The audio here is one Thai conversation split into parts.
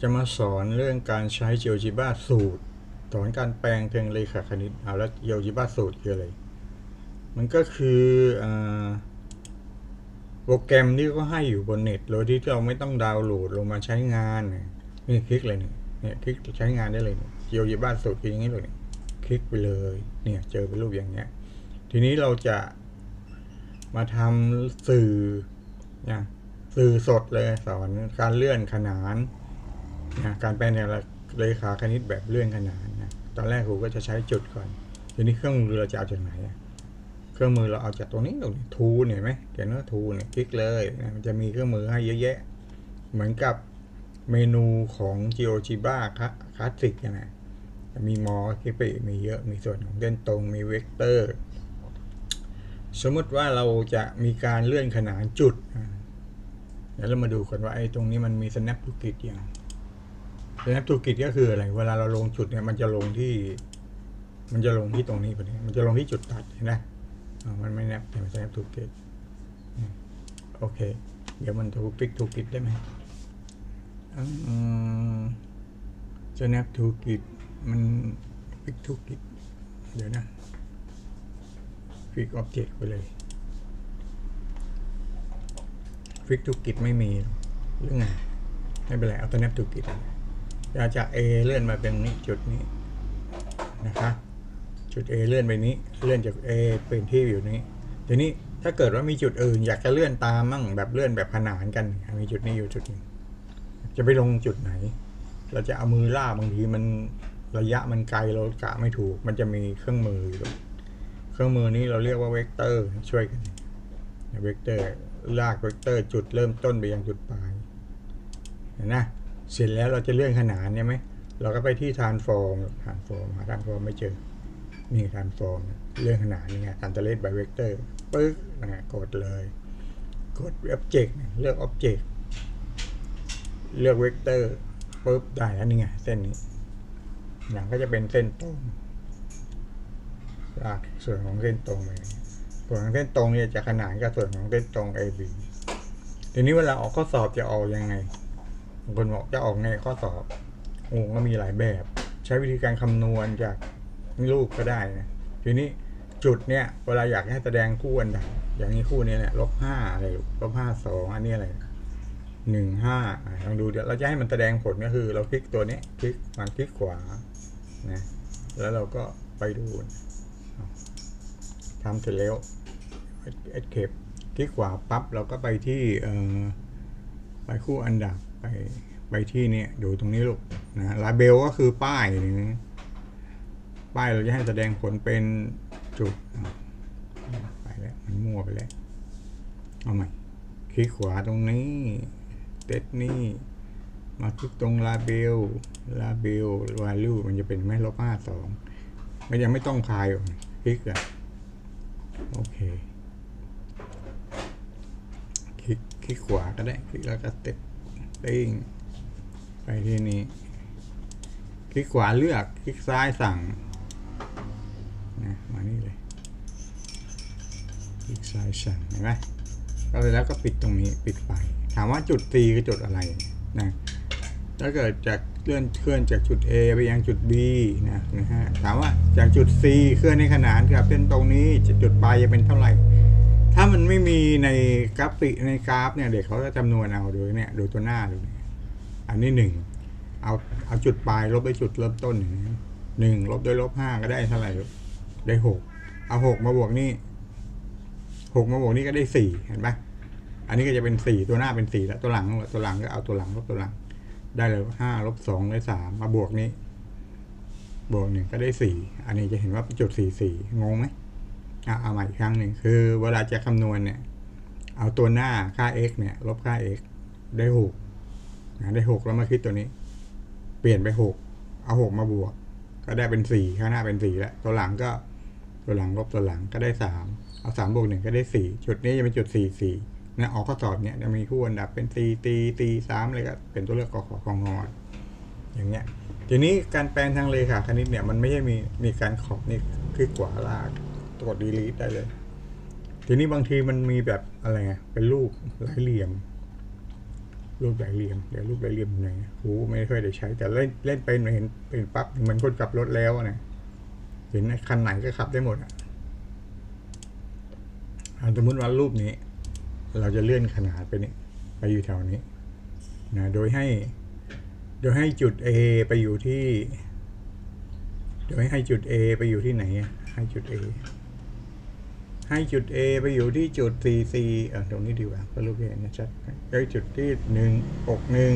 จะมาสอนเรื่องการใช้ GeoGebra สูตร สอนการแปลงเทงเลขาคณิตเอาแล้ว GeoGebra สูตรคืออะไร มันก็คืออโปรแกรมที่ก็ให้อยู่บนเน็ตโดยที่เราไม่ต้องดาวน์โหลดลงมาใช้งานเนี่ยนี่คลิกเลยเนี่ยเนี่ยคลิกใช้งานได้เลยเนี่ย GeoGebra สูตรคืออย่างนี้เลยเนี่ยคลิกไปเลยเนี่ยเจอเป็นรูปอย่างเงี้ย ทีนี้เราจะมาทำสื่อนะสื่อสดเลยสอนการเลื่อนขนาน นะการแปลงในเลขาคณิตแบบเลื่อนขนานนะตอนแรกครูก็จะใช้จุดก่อนทีนี้เครื่องมือเราจะเอาจากไหนเครื่องมือเราเอาจากตรงนี้ตรงนี้ทูเห็นไหมเขียนว่าทูเนี่ยคลิกเลยนะมันจะมีเครื่องมือให้เยอะแยะ เหมือนกับเมนูของ GeoGebra คลาสสิกนะมีมอคิปไปมีเยอะมีส่วนของเส้นตรงมีเวกเตอร์ สมมติว่าเราจะมีการเลื่อนขนานจุดอะเดี๋ยวเรามาดูกันว่าไอ้ตรงนี้มันมี snap to grid อย่าง snap to grid ก็คืออะไร เวลาเราลงจุดเนี่ยมันจะลงที่ มันจะลงที่ตรงนี้พอดีมันจะลงที่จุดตัดเห็นไหมมันไม่ snap แต่มัน snap to grid อืมโอเค เดี๋ยวมันทูคลิก to grid ได้ไหมอืม snap to grid มัน click to grid เดี๋ยวนะฟิกออบเจกต์ไปเลยฟิกธุรกิจไม่มีหรือไงไม่เป็นไรเอาตัวแนบธุรกิจ อยากจาก A เลื่อนมาเป็นนี้จุดนี้นะคะ จุด A เลื่อนไปนี้ เลื่อนจาก A เป็นที่อยู่นี้ทีนี้ถ้าเกิดว่ามีจุดอื่น อยากจะเลื่อนตามมั่งแบบเลื่อนแบบขนานกัน มีจุดนี้อยู่จุดหนึงจะไปลงจุดไหน เราจะเอามือล่าบางทีมันระยะมันไกลเรากะไม่ถูก มันจะมีเครื่องมืออยู่เครื่องมือนี้เราเรียกว่าเวกเตอร์ช่วยกันเวกเตอร์ลากเวกเตอร์จุดเริ่มต้นไปยังจุดปลายเห็นนะ เสร็จแล้วเราจะเลื่อนขนานเนี่ยไหมเราก็ไปที่ทานฟอร์มทานฟอร์มหาทานฟอร์มไม่เจอ นี่ทานฟอร์มเลื่อนขนานนี่ไงทานเทเลสไบเวกเตอร์ปึ๊กนะกดเลย กด Object เลือก Object เลือกเวกเตอร์ปึ๊บได้แล้วนี่ไง เส้นนี้อย่างก็จะเป็นเส้นตรงลากส่วนของเส้นตรงไปส่วนของเส้นตรงเนี่ยจะขนานกับส่วนของเส้นตรง AB ทีนี้เวลาออกข้อสอบจะออกยังไง คนบอกจะออกไงข้อสอบโอ้ก็มีหลายแบบ ใช้วิธีการคำนวณจากรูปก็ได้นะทีนี้จุดเนี่ยเวลาอยากให้แสดงคู่อันดับอย่างนี้คู่นี้เนี่ยลบห้าอะไรลบห้าสองอันนี้อะไรหนึ่งห้าลองดูเดี๋ยวเราจะให้มันแสดงผลก็คือ เราคลิกตัวนี้คลิกมันคลิกขวานะแล้วเราก็ไปดูทำเสร็จแล้วเอ็ดเคปคลิกขวาปั๊บเราก็ไปที่ไปคู่อันดับ ไปไปที่เนี่ยดูตรงนี้ลูกนะลาเบลก็คือป้ายนี่ป้ายเราจะให้แสดงผลเป็นจุด ไปแล้ว มันมั่วไปแล้ว เอาใหม่ คลิกขวาตรงนี้เต็ดนี่ มาคลิกตรงลาเบลลาเบลวาลูมันจะเป็นไม่ลบห้าสองไม่ยังไม่ต้องคลายคลิกอะโอเค คลิกคลิกขวาก็ได้ คลิกแล้วก็เต็ป ติ้งไปที่นี้ คลิกขวาเลือก คลิกซ้ายสั่งนะมานี่เลย คลิกซ้ายสั่งเห็นไหมก็เลยแล้วก็ปิดตรงนี้ปิดไฟ ถามว่าจุด C คือจุดอะไรนะถ้าเกิดจากเคลื่อนเคลื่อนจากจุด A ไปยังจุด B นะนะฮะถามว่าจากจุด C เคลื่อนในขนานกับเส้นตรงนี้จุดปลายจะเป็นเท่าไหร่ ถ้ามันไม่มีในกราฟิกในกราฟเนี่ยเด็กเขาจะจำนวนเอาโดูเนี่ยโดูตัวหน้าเนี่ยอันนี้หนึ่งเอาเอาจุดปลายลบด้วยจุดเริ่มต้นอย่างนี้หนึ่งลบด้วยลบห้าก็ได้เท่าไหร่ได้หกเอาหกมาบวกนี่หกมาบวกนี่ก็ได้สี่เห็นปะอันนี้ก็จะเป็นสี่ตัวหน้าเป็นสี่แล้วตัวหลังตัวหลังก็เอาตัวหลังลบตัวหลัง ได้เลยห้าลบสองได้สามมาบวกนี้ บวกหนึ่งก็ได้สี่อันนี้จะเห็นว่าเป็นจุดสี่สี่งงไหม เอาใหม่อีกครั้งหนึ่งคือเวลาจะคำนวณเนี่ย เอาตัวหน้าค่า x เนี่ย ลบค่า x ได้หกนะได้หกแล้วมาคิดตัวนี้ เปลี่ยนไปหกเอาหกมาบวก ก็ได้เป็นสี่ข้างหน้าเป็นสี่แล้วตัวหลังก็ตัวหลังลบตัวหลังก็ได้สามเอาสามบวกหนึ่งก็ได้สี่จุดนี้จะเป็นจุดสี่สี่นะออกข้อสอบเนี่ยจะมีคู่อันดับเป็นตีตีตีสามเลยก็เป็นตัวเลือกกขอของงออย่างเงี้ยทีนี้การแปลงทางเลขาคณิตเนี่ยมันไม่ใช่มีมีการขอบนี่คลิกขวาลาก กดดีลีทได้เลย ทีนี้บางทีมันมีแบบอะไรไงเป็นรูปหลายเหลี่ยม รูปหลายเหลี่ยมเดี๋ยวรูปหลายเหลี่ยมอยู่ไหนครูไม่ค่อยได้ใช้ แต่เล่นเล่นเป็นเห็นเป็นปั๊บเหมือนคนขับรถแล้วนะเห็นคันไหนก็ขับได้หมดอะสมมติว่ารูปนี้ เราจะเลื่อนขนาดไปนี่ไปอยู่แถวนี้นะโดยให้ โดยให้จุด A ไปอยู่ที่ โดยให้จุด A ไปอยู่ที่ไหนให้จุด A ให้จุด A ไปอยู่ที่จุด CC เออตรงนี้ดีกว่าก็รูปเห็นนะชัดก็จุดที่หนึ่งหกหนึ่ง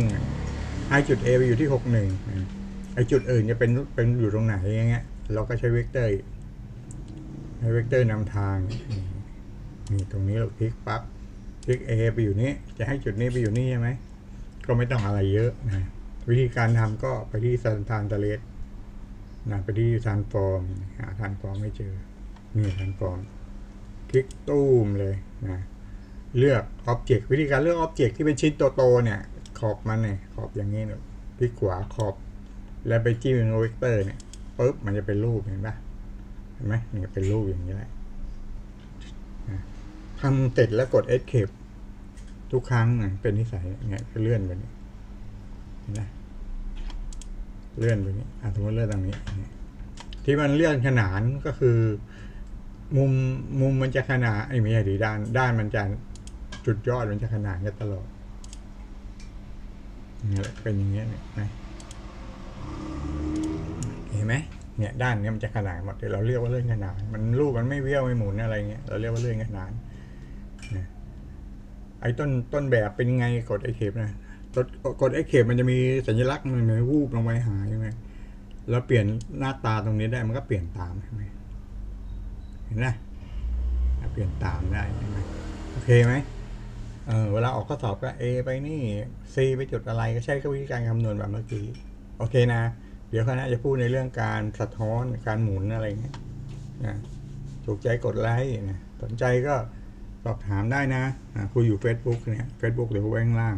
ให้จุด A ไปอยู่ที่หกหนึ่งไอจุดอื่นจะเป็นเป็นอยู่ตรงไหนอย่างเงี้ยเราก็ใช้เวกเตอร์ใช้เวกเตอร์นำทางนี่ตรงนี้เราคลิกปั๊บคลิก A ไปอยู่นี้จะให้จุดนี้ไปอยู่นี่ใช่ไหมก็ไม่ต้องอะไรเยอะนะวิธีการทำก็ไปที่สันทานตะเลสนะไปที่ทานฟอร์มหาทานฟอร์มไม่เจอนี่ทานฟอร์ม คลิกตู้มเลยนะเลือกอ็อบเจกต์วิธีการเลือกอ็อบเจกต์ที่เป็นชิ้นโตๆเนี่ย ขอบมันเนี่ยขอบอย่างนี้เนี่ยคลิกขวาขอบ แล้วไปจิ้มเวกเตอร์เนี่ยปุ๊บมันจะเป็นรูปเห็นปะเห็นไหมเนี่ยเป็นรูปอย่างนี้แหละทำเสร็จแล้วกด Escape ทุกครั้งนะเป็นนิสัยเนี่ยก็เลื่อนไปนี่เห็นไหมเลื่อนไปนี่อะสมมติเลื่อนตรงนี้ ที่มันเลื่อนขนานก็คือ มุมมุมมันจะขนานไอ้ไม่ใช่ดีด้าน ด้านมันจะจุดยอดมันจะขนานกันตลอดนี่แหละเป็นอย่างเงี้ยเนี่ยเห็นไหมเนี่ยด้านเนี้ยมันจะขนานหมดเดี๋ยวเราเรียกว่าเลื่อนขนาน มันรูปมันไม่เบี้ยวไม่หมุนอะไรเงี้ยเราเรียกว่าเลื่อนขนานนะไอ้ต้นต้นแบบเป็นไงกดไอ้เข็มนะกดกดไอ้เข็มมันจะมีสัญลักษณ์มันเหมือนวูบลงไปหายใช่ไหมแล้วเปลี่ยนหน้าตาตรงนี้ได้มันก็เปลี่ยนตามใช่ไหม ห็นไหมเปลี่ยนตามได้ใช่ไหมโอเคไหมเออเวลาออกข้อสอบก็ A ไปนี่ C ไปจุดอะไรก็ใช้วิธีการคำนวณแบบเมื่อกี้ โอเคนะ เดี๋ยวคณะจะพูดในเรื่องการสะท้อนการหมุนอะไรเงี้ยนะถูกใจกดไลค์นะสนใจก็สอบถามได้นะนะครูอยู่ Facebook เนี่ย Facebook เดี๋ยวไว้ข้างล่าง